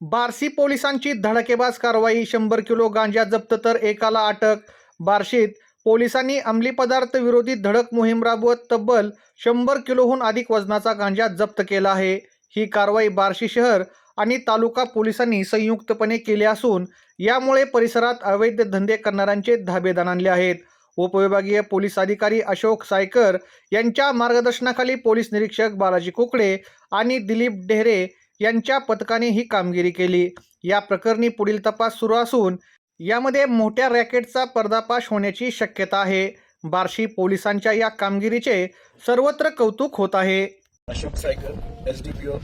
बार्शी पोलिसांची धडकेबाज कारवाई शंभर किलो गांजा जप्त तर एकाला अटक. बार्शीत पोलिसांनी अंमली पदार्थ विरोधी धडक मोहीम राबवत तब्बल शंभर किलोहून अधिक वजनाचा गांजा जप्त केला आहे. ही कारवाई बार्शी शहर आणि तालुका पोलिसांनी संयुक्तपणे केली असून यामुळे परिसरात अवैध धंदे करणाऱ्यांचे धाबे दणाणले आहेत. उपविभागीय पोलीस अधिकारी अशोक सायकर यांच्या मार्गदर्शनाखाली पोलीस निरीक्षक बालाजी कुकडे आणि दिलीप डेहरे यांच्या पथकाने ही कामगिरी केली. या प्रकरणी पुढील तपास सुरू असून यामध्ये मोठ्या रॅकेटचा पर्दापाश होण्याची शक्यता आहे. बार्शी पोलिसांच्या या कामगिरीचे सर्वत्र कौतुक होत आहे. Ashok cycle S D P O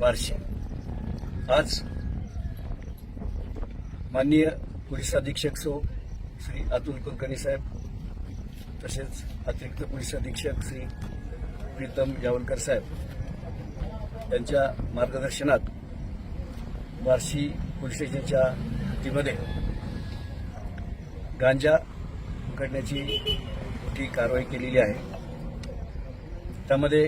Barshi. आज माननीय पोलीस अधीक्षक सो श्री अतुल कुलकर्णी साहेब तसेच अतिरिक्त पोलीस अधीक्षक श्री प्रीतम यावलकर साहेब यांच्या मार्गदर्शनात बार्शी पोलीस स्टेशनच्या हद्दीमध्ये गांजा पकडण्याची मोठी कारवाई केलेली आहे. त्यामध्ये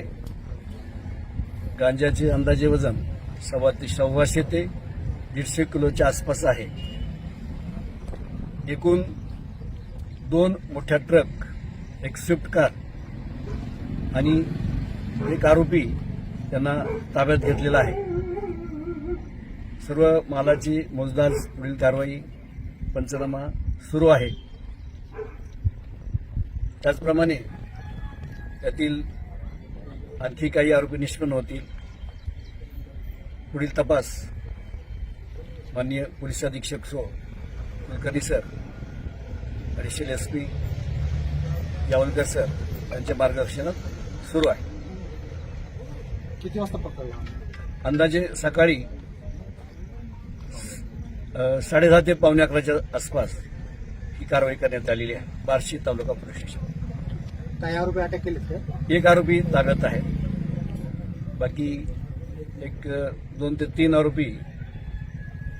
गांजाचे अंदाजे वजन सव्वा ते सव्वाशे ते दीडशे किलोच्या आसपास आहे. एकूण दोन मोठ्या ट्रक एक स्विफ्ट कार आणि एक आरोपी त्यांना ताब्यात घेतलेला आहे. सर्व मालाची मोजदाज पुढील कारवाई पंचनामा सुरू आहे. त्याचप्रमाणे त्यातील आणखी काही आरोपी निष्पन्न होतील. पुढील तपास माननीय पोलीस अधीक्षक so Kulkarni sir additional S P Yavalkar sir यांच्या मार्गदर्शनात सुरू आहे. किती वाजता पकडला अंदाजे सकाळी साडेदहा ते पावणे अकराच्या आसपास ही कारवाई करण्यात आलेली आहे. Barshi taluka police station. काही आरोपी अटक केलेत का? एक आरोपी ताब्यात आहे. बाकी एक दोन ते तीन आरोपी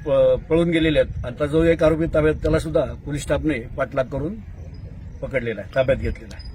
पळून गेलेले आहेत. आता जो एक आरोपी ताब्यात त्याला सुद्धा पोलीस स्टाफने पाठलाग करून पकडलेला आहे ताब्यात घेतलेला आहे.